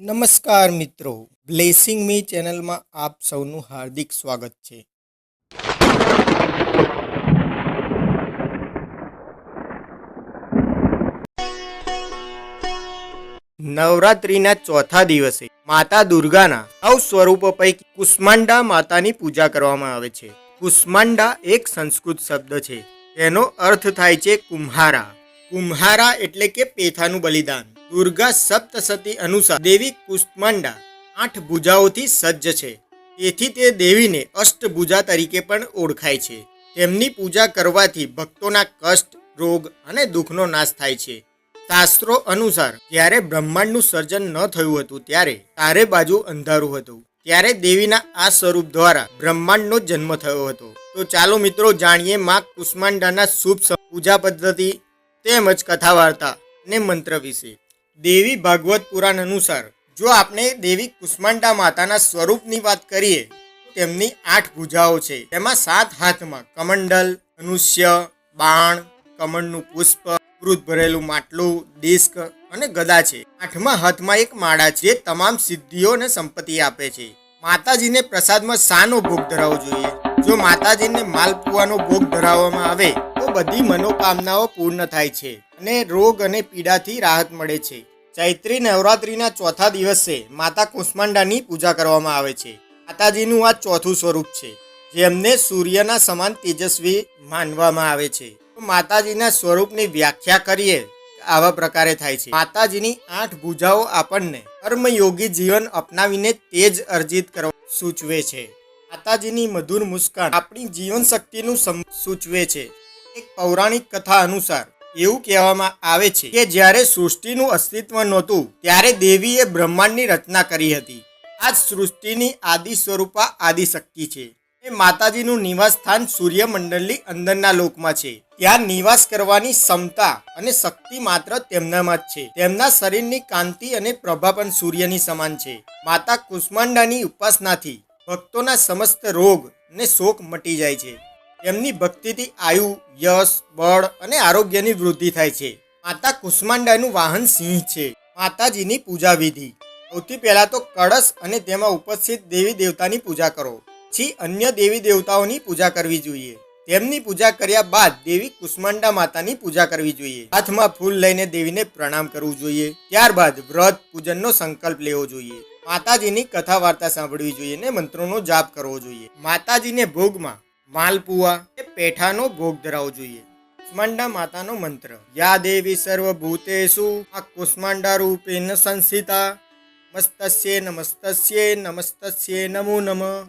નમસ્કાર મિત્રો. બ્લેસિંગ મી ચેનલમાં આપ સૌનું હાર્દિક સ્વાગત છે. નવરાત્રિના ચોથા દિવસે માતા દુર્ગાના નવ સ્વરૂપો પૈકી કુષ્માંડા માતાની પૂજા કરવામાં આવે છે. કુષ્માંડા એક સંસ્કૃત શબ્દ છે. તેનો અર્થ થાય છે કુમ્હારા કુમ્હારા એટલે કે પેથાનું બલિદાન. દુર્ગા સપ્તસતી અનુસાર દેવી કુષ્માંડા આઠ ભુજાઓથી સજ્જ છે. તેથી તે દેવીને અષ્ટભુજા તરીકે પણ ઓળખાય છે. તેમની પૂજા કરવાથી ભક્તોના કષ્ટ, રોગ અને દુઃખનો નાશ થાય છે. શાસ્ત્રો અનુસાર જ્યારે બ્રહ્માંડનું સર્જન ન થયું હતું ત્યારે ચારે બાજુ અંધારું હતું. ત્યારે દેવીના આ સ્વરૂપ દ્વારા બ્રહ્માંડનો જન્મ થયો હતો. તો ચાલો મિત્રો જાણીએ માં કુષ્માંડાના શુભ પૂજા પદ્ધતિ તેમજ કથા વાર્તા અને મંત્ર વિશે. દેવી ભાગવત પુરાણ અનુસાર, જો આપણે દેવી કુષ્માંડા માતાના સ્વરૂપની વાત કરીએ તેમની આઠ ભુજાઓ છે. તેમાં સાત હાથમાં કમંડલ ધનુષ્ય બાણ, કમળનું પુષ્પ અમૃત ભરેલું માટલું, ડિસ્ક અને ગદા છે. આઠમા હાથમાં એક માળા છે તમામ સિદ્ધિઓ અને સંપત્તિ આપે છે. માતાજીને પ્રસાદમાં શાનો ભોગ ધરાવવો જોઈએ. જો માતાજીને માલપુઆનો ભોગ ધરાવવામાં આવે, તો બધી મનોકામનાઓ પૂર્ણ થાય છે. અને રોગ અને પીડાથી રાહત મળે છે. ચૈત્રી નવરાત્રિના ચોથા દિવસે માતા કુષ્માંડાની પૂજા કરવામાં આવે છે. માતાજીનું આ ચોથું સ્વરૂપ છે જેમને સૂર્યના સમાન તેજસ્વી માનવામાં આવે છે. માતાજીના સ્વરૂપની વ્યાખ્યા કરીએ, આવા પ્રકારે થાય છે. માતાજીની આઠ ભૂજાઓ આપણને કર્મયોગી જીવન અપનાવીને તેજ અર્જિત કરવા સૂચવે છે. માતાજીની મધુર મુસ્કાન આપણી જીવન શક્તિનું સૂચવે છે. એક પૌરાણિક કથા અનુસાર એવું કહેવામાં આવે છે કે જ્યારે સૃષ્ટિનું અસ્તિત્વ નહોતું, ત્યારે દેવીએ બ્રહ્માંડની રચના કરી હતી. આ સૃષ્ટિની આદિ સ્વરૂપા આદિશક્તિ છે. એ માતાજીનું નિવાસ સ્થાન સૂર્યમંડળની અંદરના લોકમાં છે. ત્યાં નિવાસ કરવાની ક્ષમતા અને શક્તિ માત્ર તેમનામાં જ છે. તેમના શરીરની કાંતિ અને પ્રભા પણ સૂર્યની સમાન છે. માતા કુષ્માંડાની ઉપાસનાથી ભક્તોના સમસ્ત રોગ અને શોક મટી જાય છે. તેમની ભક્તિથી આયુ, યશ, બળ અને આરોગ્યની વૃદ્ધિ થાય છે. માતા કુષ્માંડાનું વાહન સિંહ છે. માતાજીની પૂજા વિધિ સૌથી પહેલા તો કળશ અને તેમાં ઉપસ્થિત દેવી દેવતાની પૂજા કરો. પછી અન્ય દેવી દેવતાઓની પૂજા કરવી જોઈએ. તેમની પૂજા કર્યા બાદ દેવી કુષ્માંડા માતાની પૂજા કરવી જોઈએ. હાથમાં ફૂલ લઈને દેવીને પ્રણામ કરવું જોઈએ. ત્યારબાદ વ્રત પૂજનનો સંકલ્પ લેવો જોઈએ. માતાજીની કથા વાર્તા સાંભળવી જોઈએ ને મંત્રોનો જાપ કરવો જોઈએ. માતાજીને ભોગમાં માલપુઆ કે પેઠાનો ભોગ ધરાવવો જોઈએ. કુષ્માંડા માતાનો મંત્ર. યા દેવી સર્વભૂતેષુ, આ કુષ્માંડા ન સંસ્થિતા મસ્તસ્યે નમસ્તસ્યે નમસ્તસ્યે નમો નમઃ.